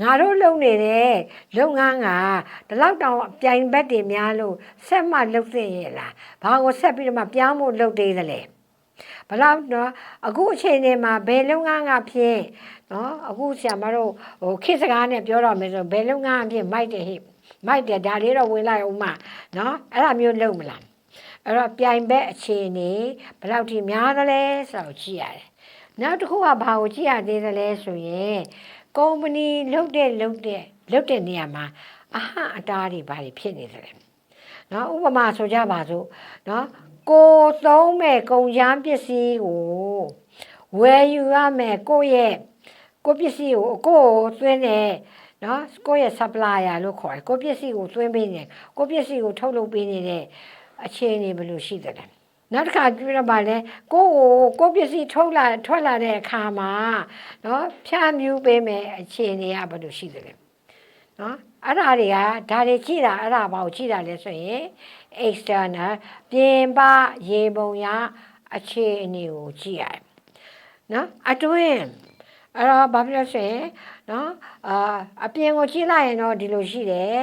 ငါတို့လုပ်နေတဲ့လုပ်ငန်းကဒီလောက်တောင်ပြိုင်ဘက်တွေများလို့ဆက်မှလုပ်သင့်ရဲ့လားဘာကိုဆက်ပြီးတော့မှပြောင်းဖို့လုပ်သေးသလဲဘလောက်တော့အခုအချိန်တွေမှာဘယ်လုပ်ငန်းကဖြစ်နော်အခုဆရာမတို့ဟိုခေတ်စကားနဲ့ပြောတော့မယ်ဆိုဘယ်လုပ်ငန်းအဖြစ်မိုက်တယ်ဟိမိုက်တယ်ဒါလေးတော့ဝင်လိုက်အောင်မနော်အဲ့ဒါမျိုးလုပ်မလားအဲ့တော့ပြိုင်ဘက်အခြေအနေဘယ်လောက်ထိများသလဲဆိုတော့ကြည့်ရတယ်နောက်တစ်ခုကဘာကိုကြည့်ရသေးသလဲဆိုရင် ကုမ္ပဏီလုပ်တဲ့လုပ်တဲ့လုပ်တဲ့နေရာမှာအဟအတားတွေဘာတွေဖြစ်နေသလဲနော်ဥပမာဆိုကြပါစို့နော်ကိုသုံးမဲ့ကုန်ချမ်းပစ္စည်းကိုဝယ်ယူရမယ်ကိုယ့်ရဲ့ကိုယ့်ပစ္စည်းကိုကိုယ့်ကိုသွင်းတဲ့နော်ကိုယ့်ရဲ့ supplier လို့ခေါ်တယ်ကိုယ့်ပစ္စည်းကိုသွင်းပေးနေကိုယ့်ပစ္စည်းကိုထုတ်လုပ်ပေးနေတဲ့အခြေအနေဘယ်လိုရှိသလဲ နောက်တစ်ခါပြတော့ဗာလဲကိုယ့်ကိုကိုယ့်ပစ္စည်းထုတ်လာထွက်လာတဲ့အခါမှာနော်ဖြန့်မြူးပေးမယ်အခြေအနေကဘယ်လိုရှိသလဲနော်အဲ့ဒါတွေကဒါတွေကြည့်တာအဲ့ဒါဘာကိုကြည့်တာလဲဆိုရင် external ပြင်ပရေပုံရအခြေအနေကိုကြည့်ရတယ်နော်အတွင်း အဲ့တော့ဘာဖြစ်လို့ဆိုရင်နော်အာအပြင်ကိုကြည့်လိုက်ရင်တော့ဒီလိုရှိတယ်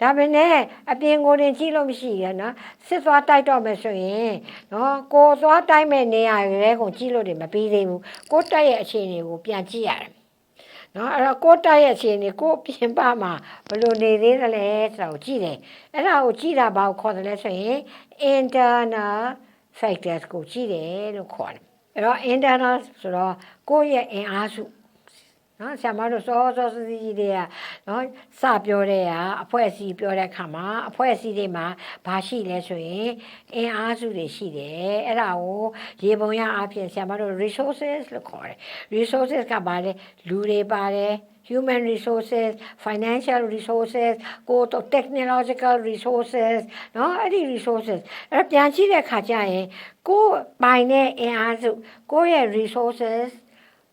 ဒါပေမဲ့အပြင်ကိုတင်ကြည့်လို့မရှိရနော်စစ်သွားတိုက်တော့မယ်ဆိုရင်နော်ကိုသွားတိုက်မဲ့နေရာတွေကိုကြည့်လို့တွေမပြီးသေးဘူးကိုတိုက်ရဲ့အခြေအနေကိုပြန်ကြည့်ရတယ်နော်အဲ့တော့ကိုတိုက်ရဲ့အခြေအနေကိုပြင်ပမှာဘယ်လိုနေသေးသလဲဆိုတာကိုကြည့်တယ်အဲ့ဒါကိုကြည့်တာဘာကိုခေါ်တယ်လဲဆိုရင် internal factors ကိုကြည့်တယ်လို့ခေါ်တယ် အဲ့တော့ internal ဆိုတော့ကိုယ့်ရဲ့အင်အားစု နော်ဆရာမတို့စောစောစီးစီးတွေကနော်စပြောတဲ့ကအဖွဲအစည်းပြောတဲ့အခါမှာအဖွဲအစည်းတွေမှာဘာရှိလဲဆိုရင်အင်အားစုတွေရှိတယ်အဲ့ဒါကိုရေပုံရအဖြစ်ဆရာမတို့ resources လို့ခေါ်တယ် resources ကဘာလဲလူတွေပါတယ် human resources financial resources ကိုတော့ technological resources เนาะအဲ့ဒီ resources အဲ့ဒါပြန်ကြည့်တဲ့ခါကျရင်ကိုယ်ပိုင်တဲ့အင်အားစုကိုယ့်ရဲ့ resources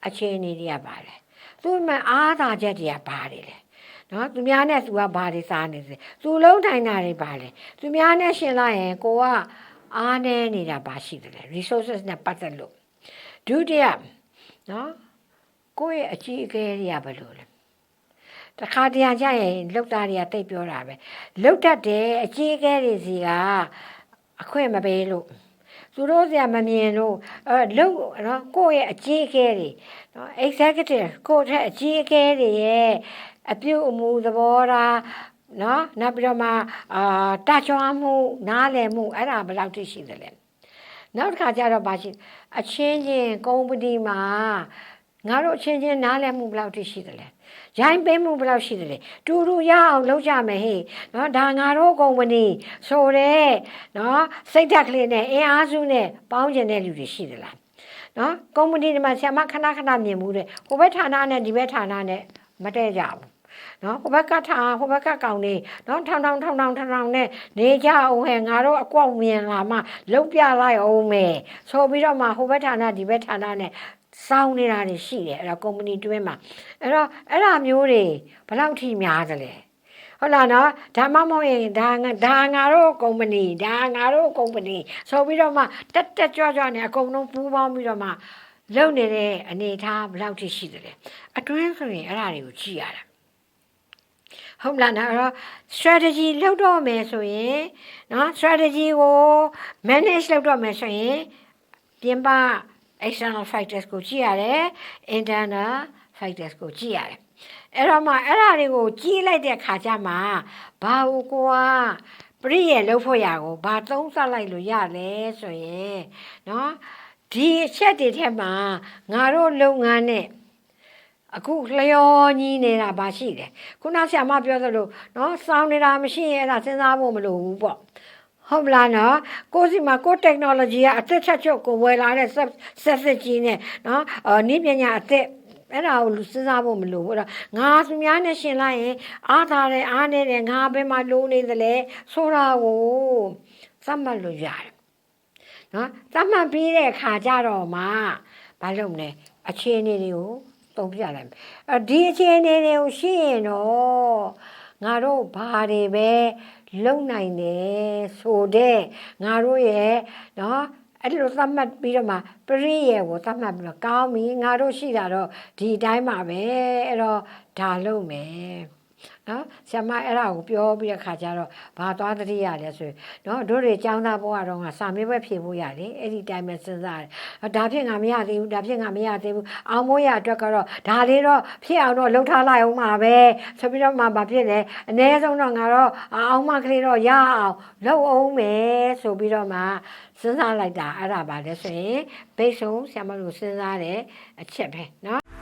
အခြေအနေတွေကပါတယ် သူ့မှာအားသာချက်တွေကပါတယ်လေနော်သူများနဲ့သူကဘာတွေစားနေလဲသူလုံးထိုင်တာတွေပါလေသူများနဲ့ရှင်လိုက်ရင်ကိုကအားနေနေတာပါရှိတယ်လေ resources နဲ့ပတ်သက်လို့ဒုတိယနော်ကိုယ့်ရဲ့အကြီးအကဲတွေကဘယ်လိုလဲတခါတရံကြရင်လောက်သားတွေကတိတ်ပြောတာပဲလောက်တတ်တယ်အကြီးအကဲတွေစီကအခွင့်မပေးလို့ သူတို့ဆရာမမြင်လို့အဲလောက်နော်ကိုယ့်ရဲ့အကြီးအကဲတွေနော် executive ကိုယ့်ထက်အကြီးအကဲတွေရဲ့အပြုတ်အမူသဘောထားနော်နောက်ပြီးတော့မှအာတချွားမှုနားလည်မှုအဲ့ဒါဘယ်လောက်ထိရှိသလဲနောက်တစ်ခါကျတော့ပါရှိအချင်းချင်းကုမ္ပဏီမှာငါတို့အချင်းချင်းနားလည်မှုဘယ်လောက်ထိရှိသလဲ ရိုင်းပေးမှုဘယ်လောက်ရှိသလဲတူတူရအောင်လုပ်ကြမယ်ဟေ့နော်ဒါငါတို့ကုမ္ပဏီဆိုတဲ့နော်စိတ်ဓာတ်ကလေးနဲ့အင်အားစုနဲ့ပေါင်းကျင်တဲ့လူတွေရှိသလားနော်ကုမ္ပဏီတွေမှာဆရာမခဏခဏမြင်မှုတဲ့ဟိုဘက်ဌာနနဲ့ဒီဘက်ဌာနနဲ့မတည့်ကြဘူးနော်ဟိုဘက်ကထားဟိုဘက်ကကောင်နေနော်ထောင်ထောင်ထောင်ထောင်ထောင်ထောင်နဲ့နေကြအောင်ဟဲ့ငါတို့အကွက်မြင်လာမှလုတ်ပြလိုက်အောင်မယ်ဆိုပြီးတော့မှဟိုဘက်ဌာနဒီဘက်ဌာနနဲ့ စောင်းနေတာတွေရှိတယ်အဲ့တော့ကုမ္ပဏီတွင်းမှာအဲ့တော့အဲ့ဒါမျိုးတွေဘယ်လောက်ထိများသလဲဟုတ်လားနော်ဒါမှမဟုတ်ရင်ဒါငါဒါငါတို့ကုမ္ပဏီဒါငါတို့ကုမ္ပဏီဆိုပြီးတော့မှတက်တက်ကြွကြွနဲ့အကုန်လုံးပူးပေါင်းပြီးတော့မှလုပ်နေတဲ့အနေအထားဘယ်လောက်ထိရှိသလဲအတွင်းဆိုရင်အဲ့ဒါတွေကိုကြည့်ရတာဟုတ်လားနော်အဲ့တော့ strategy လောက်တော့မယ်ဆိုရင်နော် strategy ကို manage လုပ်တော့မယ်ဆိုရင်ပြင်ပ external factors ကိုကြည့်ရတယ် internal factors ကိုကြည့်ရတယ်အဲ့တော့မှအဲ့ဒါတွေကိုကြီးလိုက်တဲ့ခါကျမှဘာကိုကွာပရိရဲ့လှုပ်ဖို့ရကိုဘာသုံးသပ်လိုက်လို့ရလဲဆိုရင်เนาะဒီအချက်တွေထဲမှာငါတို့လုပ်ငန်းနဲ့အခုလျော်ညီးနေတာဘာရှိတယ်ခုနဆရာမပြောသလိုเนาะစောင်းနေတာမရှိရင်အဲ့ဒါစဉ်းစားဖို့မလိုဘူးပေါ့ ဟုတ်မလားနော်ကိုစီမှာကို technology ကအသက်ချက်ချုပ်ကိုဝယ်လာတဲ့ဆက်ဆက်စစ်ကြီးနဲ့နော်အော်နည်းပညာအသက်အဲ့ဒါကိုစဉ်းစားဖို့မလိုဘူးအဲ့တော့ငါသူများနဲ့ရှင်လိုက်ရင်အားသာတယ်အားနေတယ်ငါဘယ်မှာလိုနေသလဲဆိုတာကိုသတ်မှတ်လို့ရတယ်နော်သတ်မှတ်ပြီးတဲ့အခါကျတော့မှဘာလုပ်မလဲအခြေအနေတွေကိုသုံးပြလိုက်မယ်အဲဒီအခြေအနေတွေကိုရှိရင်တော့ ငါတို့ဘာတွေပဲလုံနိုင်တယ်ဆိုတဲ့ငါတို့ရဲ့နော်အဲ့ဒီလိုသတ်မှတ်ပြီးတော့မှပရိယေကိုသတ်မှတ်ပြီးတော့ကောင်းပြီငါတို့ရှိတာတော့ဒီအတိုင်းပါပဲအဲ့တော့ဒါလုပ်မယ် နော်ဆရာမအဲ့ဒါကိုပြောပြီးတဲ့ခါကျတော့ဘာသွားတတိရလဲဆိုရင်နော်တို့တွေចောင်းသားဘဝတော့ငါစာမေးပွဲဖြေဖို့ရတယ်အဲ့ဒီတိုင်းပဲစဉ်းစားတယ်ဒါဖြစ်ငါမရသေးဘူးဒါဖြစ်ငါမရသေးဘူးအောင်မိုးရအတွက်ကတော့ဒါလေးတော့ဖြစ်အောင်တော့လှုပ်ထားလိုက်အောင်ပါပဲဆိုပြီးတော့မှဘာဖြစ်လဲအ ਨੇ ဆုံးတော့ငါတော့အောင်မကလေးတော့ရအောင်လုပ်အောင်မယ်ဆိုပြီးတော့မှစဉ်းစားလိုက်တာအဲ့ဒါပါလဲဆိုရင်ဘိတ်ဆုံးဆရာမလို့စဉ်းစားတဲ့အချက်ပဲနော်